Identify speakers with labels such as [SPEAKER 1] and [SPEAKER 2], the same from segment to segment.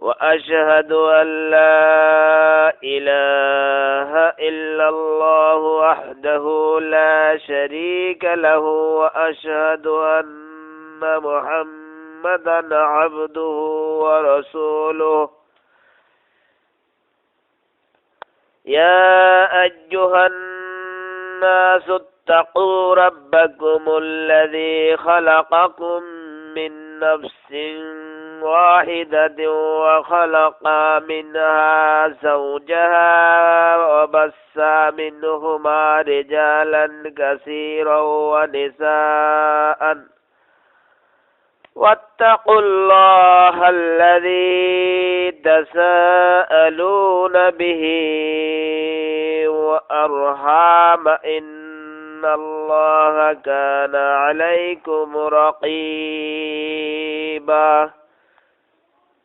[SPEAKER 1] وأشهد أن لا إله إلا الله وحده لا شريك له وأشهد أن محمدا عبده ورسوله. يا أيها الناس اتقوا ربكم الذي خلقكم من نفس واحدة وخلق منها زوجها وبث منهما رجالا كثيرا ونساء. واتقوا الله الذي تساءلون به وأرحام إن الله كان عليكم رقيبا.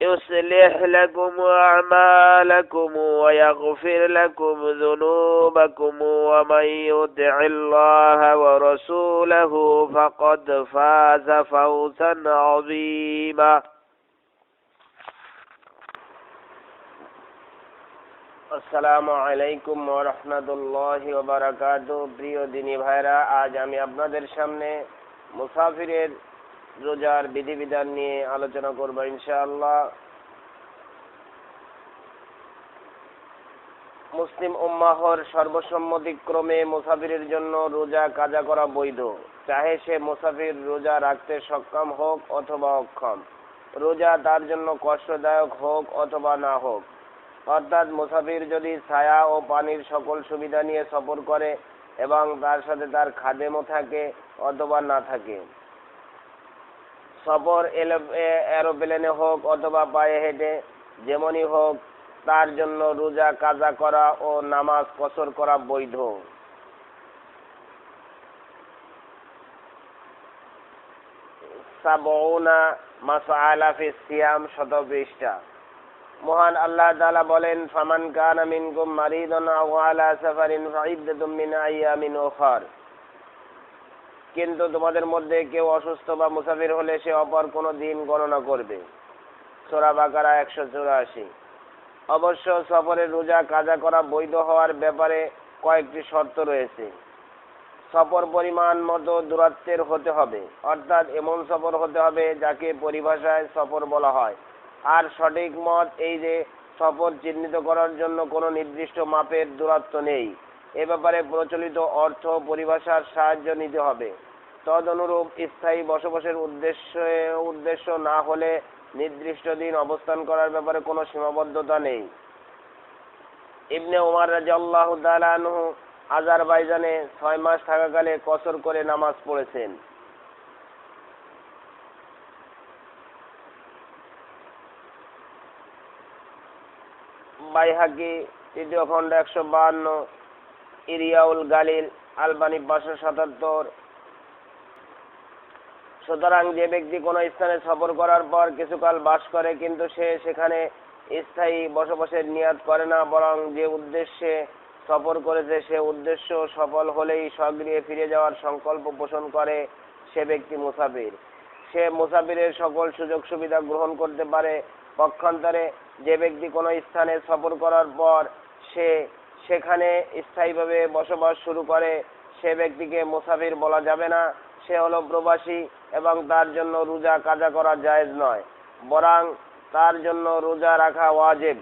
[SPEAKER 1] يصلح لكم أعمالكم ويغفر لكم ذنوبكم ومن يطع الله ورسوله فقد فاز فوزا عظيما আসসালামু আলাইকুম রহমতুল্লাহ বারাকাতু প্রিয় দিনী ভাইরা আজ আমি আপনাদের সামনে মুসাফিরের রোজার বিধিবিধান নিয়ে আলোচনা করব ইনশাআল্লাহ। মুসলিম উম্মাহর সর্বসম্মতিক্রমে মুসাফিরের জন্য রোজা কাজা করা বৈধ। চাহে সে মুসাফির রোজা রাখতে সক্ষম হোক অথবা অক্ষম। রোজা তার জন্য কষ্টদায়ক হোক অথবা না হোক। অর্থাৎ মুসাফির যদি ছায়া ও পানির সকল সুবিধা নিয়ে সফর করে এবং তার সাথে তার খাদেমও থাকে অথবা না থাকে। সফর এরোপ্লেনে হোক অথবা পায়ে হেঁটে যেমনই হোক, তার জন্য রোজা, কাজা করা ও নামাজ কসর করা বৈধ। মহান আল্লাহ বলেন, ফামান কানা মিনকুম মারিদান আও আলা কিন্তু তোমাদের মধ্যে কেউ অসুস্থ বা মুসাফির হলে সে অপর কোনো দিন গণনা করবে। সোরা বাকারা একশো চুরাশি। অবশ্য সফরের রোজা কাজা করা বৈধ হওয়ার ব্যাপারে কয়েকটি শর্ত রয়েছে। সফর পরিমাণ মতো দূরত্বের হতে হবে, অর্থাৎ এমন সফর হতে হবে যাকে পরিভাষায় সফর বলা হয়। আর সঠিক মত এই যে সফর চিহ্নিত করার জন্য কোনো নির্দিষ্ট মাপের দূরত্ব নেই। এ ব্যাপারে প্রচলিত অর্থ পরিভাষার সাহায্য নিতে হবে। তদ অনুরূপ স্থায়ী বসবাসের উদ্দেশ্য উদ্দেশ্য না হলে নির্দিষ্ট দিন অবস্থান করার ব্যাপারে কোনো সীমাবদ্ধতা নেই। ইবনে উমার রাজিয়াল্লাহু তাআলা আনহু আজারবাইজানে ছয় মাস থাকাকালে কসর করে নামাজ পড়েছেন। বাইহাকি, তৃতীয় খণ্ড একশো বাহান্ন ইরিয়াউল গালিল, আলবানি পাঁচশো সাতাত্তর। সুতরাং যে ব্যক্তি কোনো স্থানে সফর করার পর কিছুকাল বাস করে, কিন্তু সে সেখানে স্থায়ী বসবাসের নিয়াদ করে না, বরং যে উদ্দেশ্যে সফর করেছে, সে উদ্দেশ্য সফল হলেই স্বগৃহে ফিরে যাওয়ার সংকল্প পোষণ করে সে ব্যক্তি মুসাফির। সে মুসাফিরের সকল সুযোগ সুবিধা গ্রহণ করতে পারে। পক্ষান্তরে যে ব্যক্তি কোনো স্থানে সফর করার পর সে সেখানে স্থায়ীভাবে বসবাস শুরু করে। সে ব্যক্তিকে মুসাফির বলা যাবে না। সে হলো প্রবাসী এবং তার জন্য রোজা কাজা করা জায়েজ নয়। বরং তার জন্য রোজা রাখা ওয়াজিব।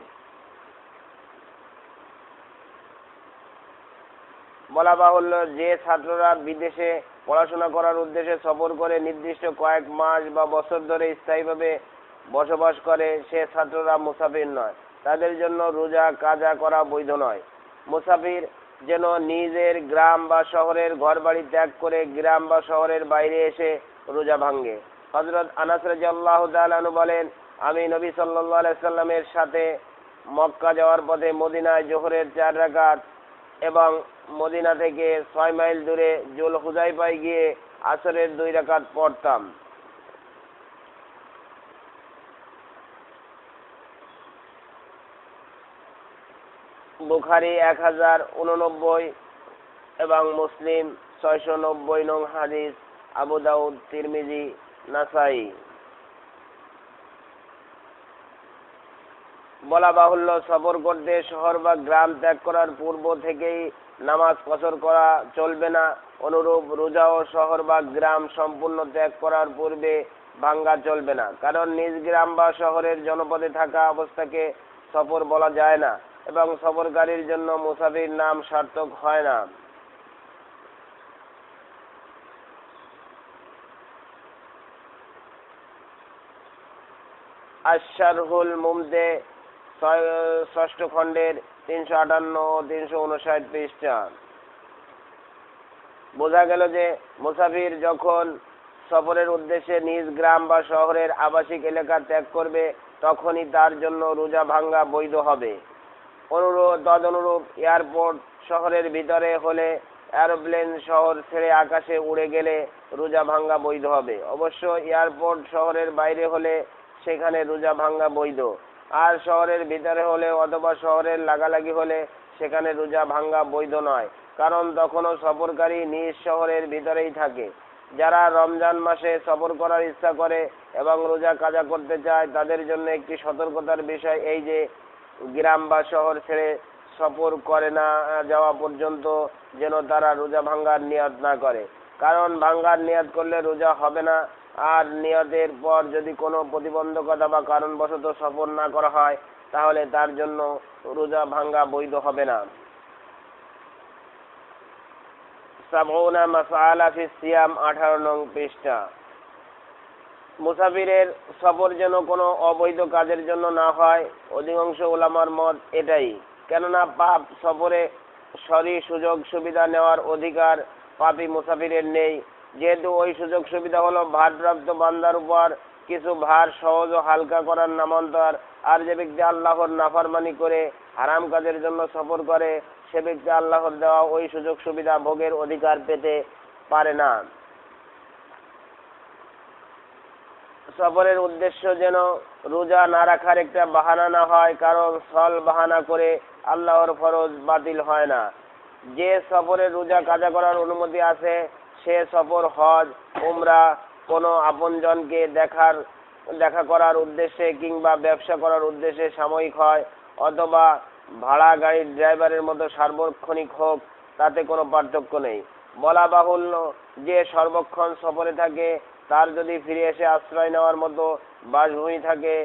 [SPEAKER 1] বলা বাহুল্য, যে ছাত্ররা বিদেশে পড়াশোনা করার উদ্দেশ্যে সফর করে নির্দিষ্ট কয়েক মাস বা বছর ধরে স্থায়ীভাবে বসবাস করে, সে ছাত্ররা মুসাফির নয়। তাদের জন্য রোজা কাজা করা বৈধ নয়। মুসাফির যেন নিজের গ্রাম বা শহরের ঘরবাড়ি ত্যাগ করে গ্রাম বা শহরের বাইরে এসে রোজা ভাঙ্গে। হজরত আনাস রাদিয়াল্লাহু তাআলা বলেন, আমি নবী আলাইহি সাল্লামের সাথে মক্কা যাওয়ার পথে মদিনায় জোহরের চার রাকাত এবং মদিনা থেকে ছয় মাইল দূরে জুল হুজাইফায় গিয়ে আসরের দুই রাকাত পড়তাম। বুখারি এক হাজার উননব্বই এবং মুসলিম ছয়শো নব্বই নং হাদিস, আবু দাউদ, তিরমিজি, নাসাই। বলা বাহুল্য, সফর করতে শহর বা গ্রাম ত্যাগ করার পূর্ব থেকেই নামাজ কসর করা চলবে না। অনুরূপ রোজা ও শহর বা গ্রাম সম্পূর্ণ ত্যাগ করার পূর্বে ভাঙ্গা চলবে না। কারণ নিজ গ্রাম বা শহরের জনপদে থাকা অবস্থাকে সফর বলা যায় না। এবং সফরকারীর জন্য মুসাফির নাম সার্থক হয় না। আশারহুল মুমদে ষষ্ঠ খণ্ডের তিনশো আটান্ন ও তিনশো উনষাট পৃষ্ঠা। বোঝা গেল যে মুসাফির যখন সফরের উদ্দেশ্যে নিজ গ্রাম বা শহরের আবাসিক এলাকা ত্যাগ করবে, তখনই তার জন্য রোজা ভাঙ্গা বৈধ হবে। অনুরূপ তদনুরূপ এয়ারপোর্ট শহরের ভিতরে হলে এরোপ্লেন শহর ছেড়ে আকাশে উড়ে গেলে রোজা ভাঙ্গা বৈধ হবে। অবশ্য এয়ারপোর্ট শহরের বাইরে হলে সেখানে রোজা ভাঙ্গা বৈধ। আর শহরের ভিতরে হলে অথবা শহরের লাগালাগি হলে সেখানে রোজা ভাঙ্গা বৈধ নয়, কারণ তখনও সফরকারী নিজ শহরের ভিতরেই থাকে। যারা রমজান মাসে সফর করার ইচ্ছা করে এবং রোজা কাজা করতে চায়, তাদের জন্য একটি সতর্কতার বিষয় এই যে গ্রাম বা শহর ছেড়ে সফর করে না যাওয়া পর্যন্ত যেন তারা রোজা ভাঙ্গার নিয়ত না করে। কারণ ভাঙ্গার নিয়ত করলে রোজা হবে না। আর নিয়তের পর যদি কোনো প্রতিবন্ধকতা বা কারণবশত সফর না করা হয়, তাহলে তার জন্য রোজা ভাঙ্গা বৈধ হবে না। সাবউনা মাসালা ফি সিয়াম আঠারো নং পৃষ্ঠা। মুসাফিরের সফর যেন কোনো অবৈধ কাজের জন্য না হয়, অধিকাংশ ওলামার মত এটাই। কেননা পাপ সফরে সরি সুযোগ সুবিধা নেওয়ার অধিকার পাপি মুসাফিরের নেই। যেহেতু ওই সুযোগ সুবিধা হলো ভারপ্রাপ্ত বান্দার উপর কিছু ভার সহজ ও হালকা করার নামান্তর। আর যে ব্যক্তি আল্লাহর নাফরমানি করে হারাম কাজের জন্য সফর করে, সে ব্যক্তি আল্লাহর দেওয়া ওই সুযোগ সুবিধা ভোগের অধিকার পেতে পারে না। সফরের উদ্দেশ্য যেন রোজা না রাখার একটা বাহানা না হয়, কারণ সল বাহানা করে আল্লাহর ফরজ বাতিল হয় না। যে সফরে রোজা কাজা করার অনুমতি আছে, সে সফর হজ, উমরা, কোনো আপনজনকে দেখার, দেখা করার উদ্দেশ্যে কিংবা ব্যবসা করার উদ্দেশ্যে সাময়িক হয়, অথবা ভাড়া গাড়ির ড্রাইভারের মতো সার্বক্ষণিক হোক, তাতে কোনো পার্থক্য নেই। বলা বাহুল্য যে সর্বক্ষণ সফরে থাকে তার যদি ফিরে এসে আশ্রয় নেওয়ার মতো বাসভূমি থাকে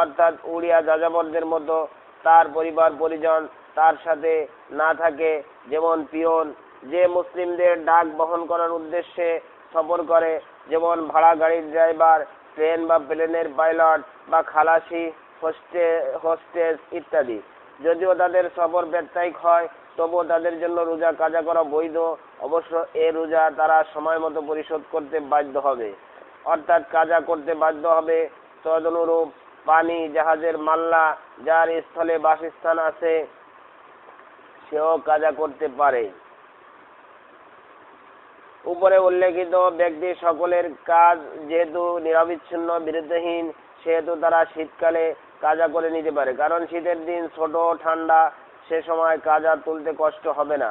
[SPEAKER 1] অর্থাৎ উড়িয়া যাযাবরদের মতো তার পরিবার, পরিজন তার সাথে না থাকে, যেমন পিয়ন, যে মুসলিমদের ডাক বহন করার উদ্দেশ্যে সফর করে, যেমন ভাড়া গাড়ির ড্রাইভার, ট্রেন বা প্লেনের পাইলট বা খালাসি, হোস্টে, হোস্টেস ইত্যাদি। যদিও তাদের সফর ব্যবসায়িক হয়, তবুও তাদের জন্য রোজা কাজা করা বৈধ। অবশ্য এ রোজা তারা সময় মতো পরিশোধ করতে বাধ্য হবে। অর্থাৎ কাজা করতে বাধ্য হবে। তদনুরূপ পানি, জাহাজের মাল্লা, যার স্থলে বাসস্থান আছে, সেও কাজা করতে পারে। উপরে উল্লেখিত ব্যক্তি সকলের কাজ যেহেতু নিরবিচ্ছিন্ন, বিরুদ্ধহীন, সেহেতু তারা শীতকালে কাজা করে নিতে পারে। কারণ শীতের দিন ছোট, ঠান্ডা, সে সময় কাজা তুলতে কষ্ট হবে না।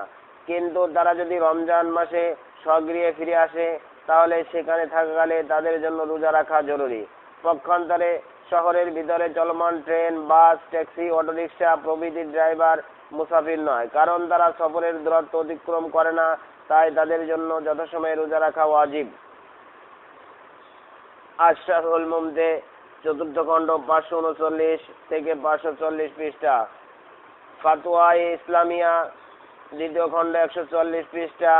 [SPEAKER 1] কিন্তু তারা যদি রমজান মাসে স্বগৃহে ফিরে আসে, তাহলে সেখানে থাকাকালে তাদের জন্য রোজা রাখা জরুরি। পক্ষান্তরে শহরের ভিতরে চলমান ট্রেন, বাস, ট্যাক্সি, অটোরিকশা প্রভৃতির ড্রাইভার মুসাফির নয়। কারণ তারা সফরের দূরত্ব অতিক্রম করে না, তাই তাদের জন্য যথাসময়ে রোজা রাখা ওয়াজিব। আশরাফুল মুমদে চতুর্থ খণ্ড পাঁচশো উনচল্লিশ থেকে পাঁচশো চল্লিশ পৃষ্ঠা। ফাতোয়া ইসলামিয়া দ্বিতীয় খণ্ড একশো চল্লিশ পৃষ্ঠা।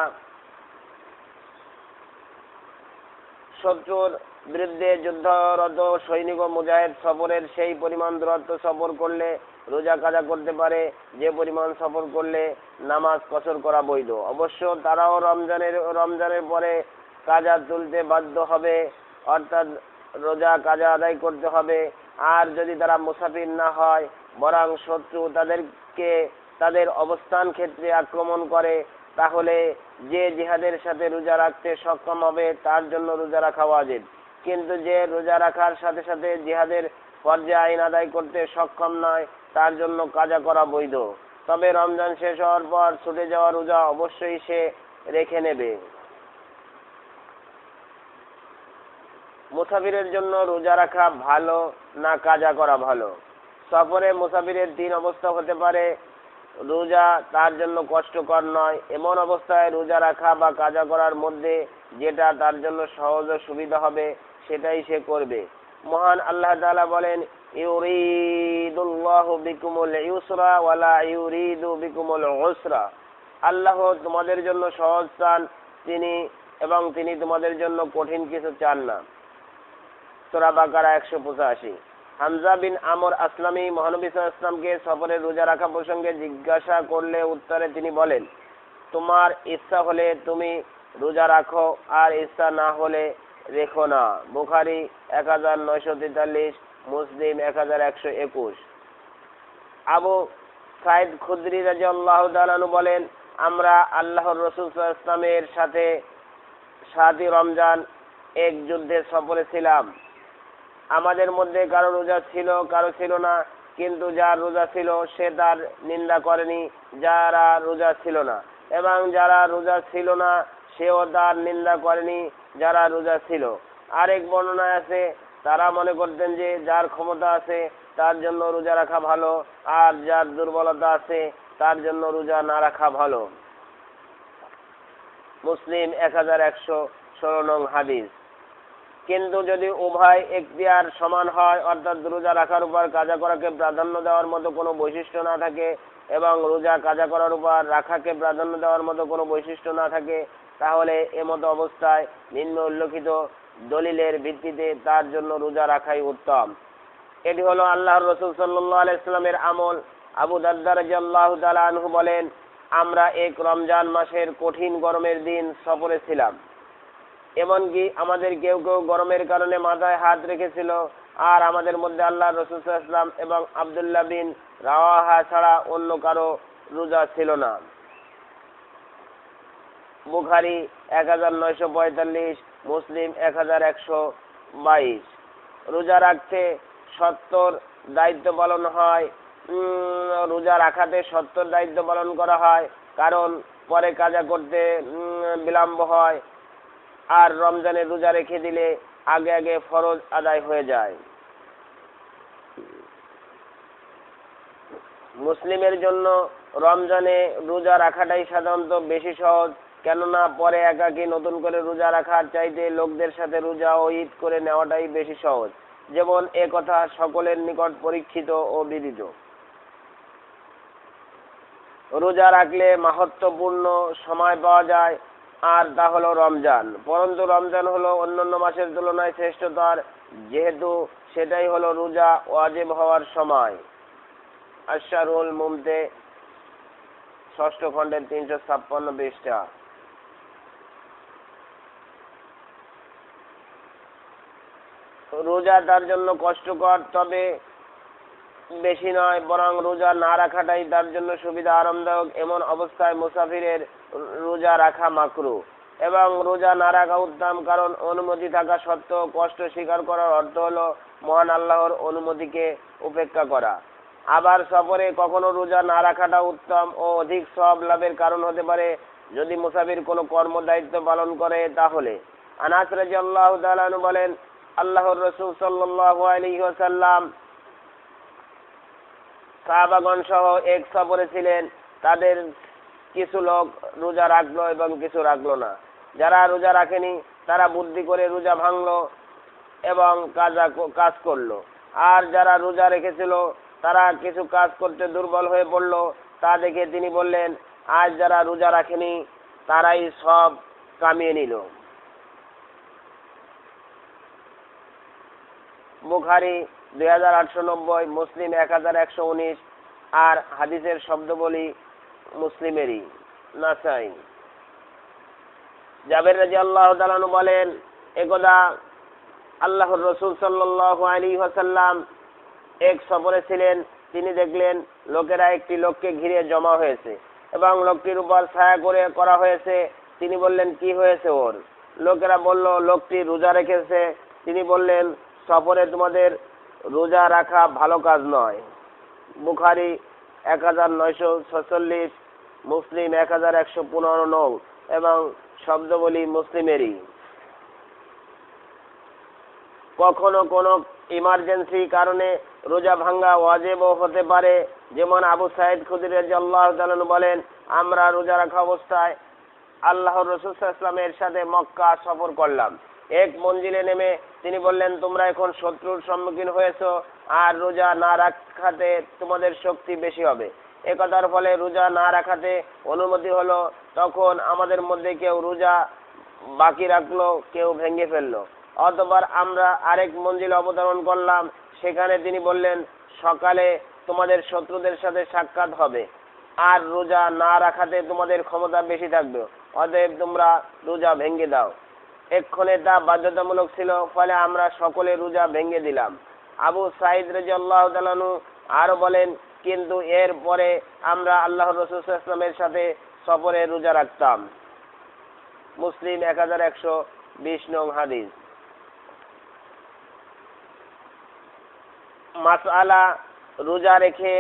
[SPEAKER 1] শত্রুর বিরুদ্ধে যুদ্ধরত সৈনিক ও মুজাহিদ সফরের সেই পরিমাণ দূরত্ব সফর করলে রোজা কাজা করতে পারে, যে পরিমাণ সফর করলে নামাজ কসর করা বৈধ। অবশ্য তারাও রমজানের রমজানের পরে কাজা তুলতে বাধ্য হবে, অর্থাৎ রোজা কাজা আদায় করতে হবে। আর যদি তারা মুসাফির না হয়, বরং শত্রু তাদেরকে তাদের অবস্থান ক্ষেত্রে আক্রমণ করে, তাহলে যে জিহাদের সাথে রোজা রাখতে সক্ষম হবে, তার জন্য রোজা রাখা ওয়াজিব। কিন্তু যে রোজা রাখার সাথে সাথে জিহাদের পর্যায়ে আইন আদায় করতে সক্ষম নয়, তার জন্য কাজা করা বৈধ। তবে রমজান শেষ হওয়ার পর ছুটে যাওয়া রোজা অবশ্যই সে রেখে নেবে। মুসাফিরের জন্য রোজা রাখা ভালো না কাজা করা ভালো? সফরে মুসাফিরের তিন অবস্থা হতে পারে রোজা তার জন্য কষ্টকর নয়। এমন অবস্থায় রোজা রাখা বা কাজা করার মধ্যে যেটা তার জন্য সহজ ও সুবিধা হবে, সেটাই সে করবে। মহান আল্লাহ তাআলা বলেন, ইউরিদুল্লাহু বিকুমুল ইউসরা ওয়ালা ইউরিদু বিকুমুল উসরা। আল্লাহ তোমাদের জন্য সহজ চান তিনি এবং তিনি তোমাদের জন্য কঠিন কিছু চান না। সূরা বাকারা একশো পঁচাশি। হামজা বিন আমর আসলামী, মহানবী ইসলামকে সফরে রোজা রাখা প্রসঙ্গে জিজ্ঞাসা করলে উত্তরে তিনি বলেন, তোমার ইচ্ছা হলে তুমি রোজা রাখো, আর ইচ্ছা না হলে রেখো না। বুখারি এক হাজার নয়শো তেতাল্লিশ, মুসলিম এক হাজার একশো। একুশ আবু সাইদ খুদ্রি রাজি আল্লাহ তালানু বলেন, আমরা আল্লাহর রসুল ইসলামের সাথে সাতই রমজান এক যুদ্ধের সফরে ছিলাম। আমাদের মধ্যে কারও রোজা ছিল, কারও ছিল না। কিন্তু যার রোজা ছিল, সে তার নিন্দা করেনি, যারা রোজা ছিল না। এবং যারা রোজা ছিল না, সেও তার নিন্দা করেনি, যারা রোজা ছিল। আরেক বর্ণনায় আছে, তারা মনে করতেন যে যার ক্ষমতা আছে, তার জন্য রোজা রাখা ভালো, আর যার দুর্বলতা আছে, তার জন্য রোজা না রাখা ভালো। মুসলিম এক হাজার একশো ষোলো নং হাদিস। কিন্তু যদি উভয় এখতিয়ার সমান হয়, অর্থাৎ রোজা রাখার উপর কাজা করাকে প্রাধান্য দেওয়ার মতো কোনো বৈশিষ্ট্য না থাকে এবং রোজা কাজা করার উপর রাখাকে প্রাধান্য দেওয়ার মতো কোনো বৈশিষ্ট্য না থাকে, তাহলে এমতো অবস্থায় নিম্ন উল্লেখিত দলিলের ভিত্তিতে তার জন্য রোজা রাখাই উত্তম। এটি হলো আল্লাহর রসুল সাল্লাহ আলাইস্লামের আমল। আবু দাদ্দার আল্লাহ বলেন, আমরা এক রমজান মাসের কঠিন গরমের দিন সফরে ছিলাম। এমনকি আমাদের কেউ কেউ গরমের কারণে মাথায় হাত রেখেছিল। আর আমাদের মধ্যে আল্লাহ রসুল ইসলাম এবং আবদুল্লাহ বিন রাওয়াহা ছাড়া অন্য কারও রোজা ছিল না। বুখারি এক হাজার নয়শো পঁয়তাল্লিশ, মুসলিম এক হাজার একশো বাইশ। রোজা রাখতে সত্তর দায়িত্ব পালন হয়। রোজা রাখাতে সত্তর দায়িত্ব পালন করা হয়। কারণ পরে কাজা করতে বিলম্ব হয়। আর রমজানে রোজা রেখে দিলে আগে আগে ফরজ আদায় হয়ে যায়। মুসলিমের জন্য রমজানে রোজা রাখাটাই সাধারণত বেশি সহজ, কেননা পরে একাকি নতুন করে রোজা রাখার চাইতে লোকদের সাথে রোজা ও ঈদ করে নেওয়াটাই বেশি সহজ। যেমন এ কথা সকলের নিকট পরীক্ষিত ও বিদিত। রোজা রাখলে মাহাত্মপূর্ণ সময় পাওয়া যায় আর তা হলো রমজান। পরন্তু রমজান হলো অন্যান্য মাসের তুলনায় শ্রেষ্ঠতর, যেহেতু সেটাই হলো রোজা ওয়াজিব হওয়ার সময়। আশারুল মুমতে ষষ্ঠ খণ্ডের তিনশো ছাপ্পান্ন পৃষ্ঠা। রোজা তার জন্য কষ্টকর, তবে বেশি নয়, বরং রোজা না রাখাটাই তার জন্য সুবিধা আরামদায়ক। এমন অবস্থায় মুসাফিরের রোজা রাখা মাকরু এবং রোজা না রাখা উত্তম, কারণ অনুমতি থাকা সত্ত্বেও কষ্ট স্বীকার করার অর্থ হলো মহান আল্লাহর অনুমতিকে উপেক্ষা করা। আবার সফরে কখনো রোজা না রাখাটা উত্তম ও অধিক সব লাভের কারণ হতে পারে। যদি মুসাফির কোনো কর্ম দায়িত্ব পালন করে, তাহলে। আনাস তাআলা আনহু বলেন, আল্লাহর রসুল সাল্লাল্লাহু আলাইহি ওয়াসাল্লাম সাহাবাগণ সহ এক সফরে ছিলেন। তাদের কিছু লোক রোজা রাখল এবং কিছু রাখল না। যারা রোজা রাখেনি, তারা বুদ্ধি করে রোজা ভাঙলো এবং কাজা কাজ করল। আর যারা রোজা রেখেছিল, তারা কিছু কাজ করতে দুর্বল হয়ে পড়ল। তা দেখে তিনি বললেন, আজ যারা রোজা রাখেনি, তারাই সব কামিয়ে নিল। বুখারি দুই হাজার আটশো নব্বই, মুসলিম এক হাজার একশো উনিশ, আর হাদিসের শব্দ বলি মুসলিমেরই নাসাই জাবের রাজি আল্লাহ তালানু বলেন একদা আল্লাহর রসুল সাল্লাহ আলী ওয়াসাল্লাম এক সফরে ছিলেন, তিনি দেখলেন লোকেরা একটি লোককে ঘিরে জমা হয়েছে এবং লোকটির উপর ছায়া করে করা হয়েছে। তিনি বললেন, কি হয়েছে ওর? লোকেরা বলল, লোকটি রোজা রেখেছে। তিনি বললেন, সফরে তোমাদের রোজা রাখা ভালো কাজ নয়। বুখারি এক হাজার নয়শো ছচল্লিশ, মুসলিম এক হাজার একশো পনেরো নৌ, এবং শব্দ বলি মুসলিমেরই। কখনো কোনো ইমার্জেন্সি কারণে রোজা ভাঙ্গা ওয়াজেবও হতে পারে, যেমন আবু সাইদ খুদির আল্লাহ বলেন, আমরা রোজা রাখা অবস্থায় আল্লাহর রসুল ইসলামের সাথে মক্কা সফর করলাম। এক মঞ্জিলে নেমে তিনি বললেন, তোমরা এখন শত্রুর সম্মুখীন হয়েছো আর রোজা না রাখাতে তোমাদের শক্তি বেশি হবে। একথার ফলে রোজা না রাখাতে অনুমতি হলো, তখন আমাদের মধ্যে কেউ রোজা বাকি রাখল, কেউ ভেঙে ফেলল। অতবার আমরা আরেক মঞ্জিল অবতরণ করলাম, সেখানে তিনি বললেন, সকালে তোমাদের শত্রুদের সাথে সাক্ষাৎ হবে। আর রোজা না রাখাতে তোমাদের ক্ষমতা বেশি থাকবে, অতএব তোমরা রোজা ভেঙে দাও। এক্ষণে তা বাধ্যতামূলক ছিল, ফলে আমরা সকলে রোজা ভেঙে দিলাম। আবু সাইদ রাজি আল্লাহ তালানু আরও বলেন, কিন্তু এর পরে আমরা আল্লাহ রসুল ইসলামের সাথে সফরে রোজা রাখতাম। মুসলিম এক হাজার একশো বিশ নং হাদিস। মাসআলা রোজা রেখে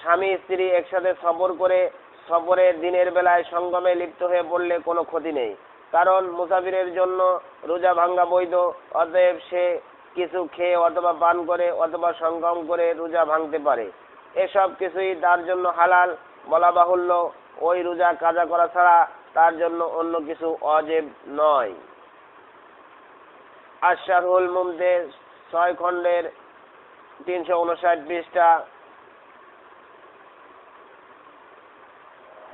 [SPEAKER 1] স্বামী স্ত্রী একসাথে সফর করে সফরের দিনের বেলায় সঙ্গমে লিপ্ত হয়ে পড়লে কোনো ক্ষতি নেই। কারণ মুসাফিরের জন্য রোজা ভাঙ্গা বৈধ, অতএব সে কিছু খেয়ে অথবা পান করে অথবা সঙ্গম করে রোজা ভাঙতে পারে। এসব কিছুই তার জন্য হালাল বলা বাহুল্য। ওই রোজা কাজা করা ছাড়া তার জন্য অন্য কিছু অজেব নয়। আশারুল মুমতেজ ছয় খণ্ডের তিনশো উনষাট পৃষ্ঠা।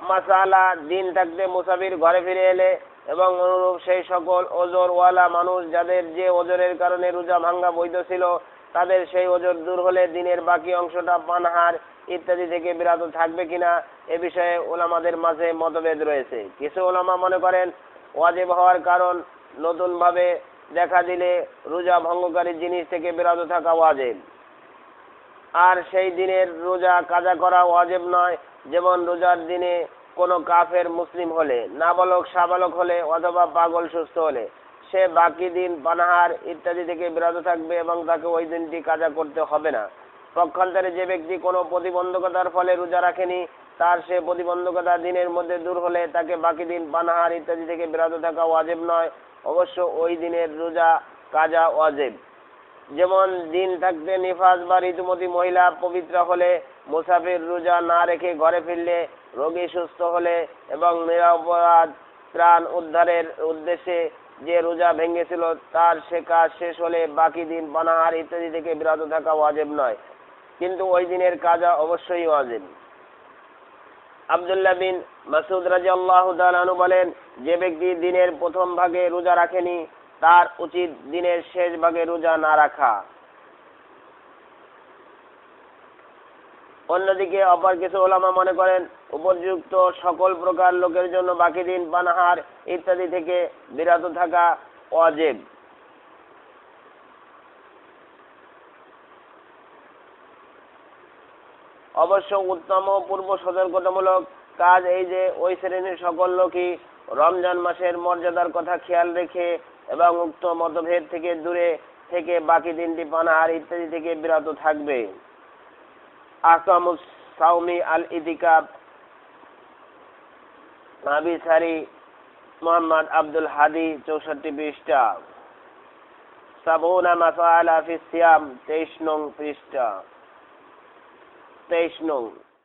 [SPEAKER 1] মাসালা, দিন থাকতে মুসাফির ঘরে ফিরে এলে এবং অনুরূপ সেই সকল ওজরওয়ালা মানুষ যাদের যে ওজরের কারণে রোজা ভাঙ্গা বৈধ ছিল, তাদের সেই ওজর দূর হলে দিনের বাকি অংশটা পানহার ইত্যাদি থেকে বিরত থাকবে কিনা, এ বিষয়ে ওলামাদের মাঝে মতভেদ রয়েছে। কিছু ওলামা মনে করেন, ওয়াজেব হওয়ার কারণ নতুন ভাবে দেখা দিলে রোজা ভঙ্গকারী জিনিস থেকে বিরত থাকা ওয়াজেব। আর সেই দিনের রোজা কাজা করা ওয়াজেব নয়, যেমন রোজার দিনে কোনো কাফের মুসলিম হলে, নাবালক, সাবালক হলে, অথবা পাগল, সুস্থ হলে, সে বাকি দিন পানাহার ইত্যাদি থেকে বিরত থাকবে এবং তাকে ওই দিনটি কাজা করতে হবে না। পক্ষান্তরে যে ব্যক্তি কোনো প্রতিবন্ধকতার ফলে রোজা রাখেনি, তার সে প্রতিবন্ধকতা দিনের মধ্যে দূর হলে তাকে বাকি দিন পানাহার ইত্যাদি থেকে বিরত থাকা ওয়াজেব নয়। অবশ্য ওই দিনের রোজা কাজা ওয়াজেব। যেমন দিন থাকতে নিফাজ বা ঋতুমতী মহিলা পবিত্র হলে মুসাফির রোজা না রেখে ঘরে ফিরলে রোগী সুস্থ হলে এবং নিরাপরাধ ত্রাণ উদ্ধারের উদ্দেশ্যে যে রোজা ভেঙেছিল তার সে কাজ শেষ হলে বাকি দিন, পানাহার ইত্যাদি থেকে বিরত থাকা ওয়াজেব নয়। কিন্তু ওই দিনের কাজা অবশ্যই ওয়াজেব। আবদুল্লাহ বিন মাসুদ রাজি আল্লাহ বলেন, যে ব্যক্তি দিনের প্রথম ভাগে রোজা রাখেনি তার উচিত দিনের শেষ ভাগে রোজা না রাখা। অন্যদিকে অপর কিছু ওলামা মনে করেন, উপযুক্ত সকল প্রকার লোকের জন্য বাকি দিন, পানাহার ইত্যাদি থেকে বিরত থাকা অজেব। অবশ্য উত্তম পূর্ব সতর্কতামূলক কাজ এই যে, ওই শ্রেণির সকল লোকই রমজান মাসের মর্যাদার কথা খেয়াল রেখে এবং উক্ত মতভেদ থেকে দূরে থেকে বাকি দিনটি পানাহার ইত্যাদি থেকে বিরত থাকবে। সাউমি আল মোহাম্মদ আব্দুল হাদি চৌষট্টি পৃষ্ঠা। সাবুনা মাসালা তেইশ নং পৃষ্ঠা। তেইশ নং।